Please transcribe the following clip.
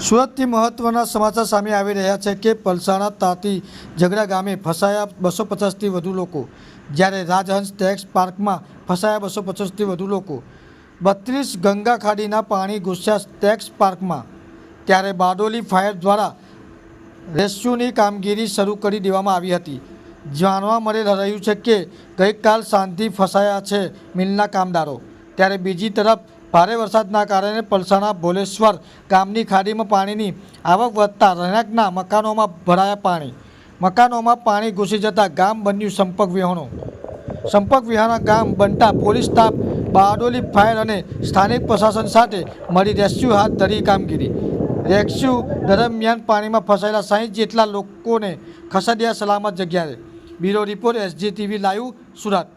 સુરતથી મહત્વના સમાચાર સામે આવી રહ્યા છે કે પલસાણા તાતી ઝઘડા ગામે ફસાયા બસો પચાસથી વધુ લોકો. જ્યારે રાજહંસ ટેક્સ પાર્કમાં ફસાયા બસો પચાસથી વધુ લોકો. બત્રીસ ગંગા ખાડીના પાણી ઘૂસ્યા ટેક્સ પાર્કમાં. ત્યારે બારડોલી ફાયર દ્વારા રેસ્ક્યુની કામગીરી શરૂ કરી દેવામાં આવી હતી. જાણવા મળી રહ્યું છે કે ગઈકાલ સાંજથી ફસાયા છે મિલના કામદારો. ત્યારે બીજી તરફ ભારે વરસાદના કારણે પલસાણા ભોલેશ્વર ગામની ખાડીમાં પાણીની આવક વધતા રહેણાંકના મકાનોમાં ભરાયા પાણી. મકાનોમાં પાણી ઘૂસી જતાં ગામ બન્યું સંપર્ક વિહોણું. સંપર્ક વિહાના ગામ બનતા પોલીસ સ્ટાફ બારડોલી ફાયર અને સ્થાનિક પ્રશાસન સાથે મળી રેસ્ક્યુ હાથ ધરી કામગીરી. રેસ્ક્યુ દરમિયાન પાણીમાં ફસાયેલા સાહીઠ જેટલા લોકોને ખસેડ્યા સલામત જગ્યાએ. Bureau report SGTV live Surat.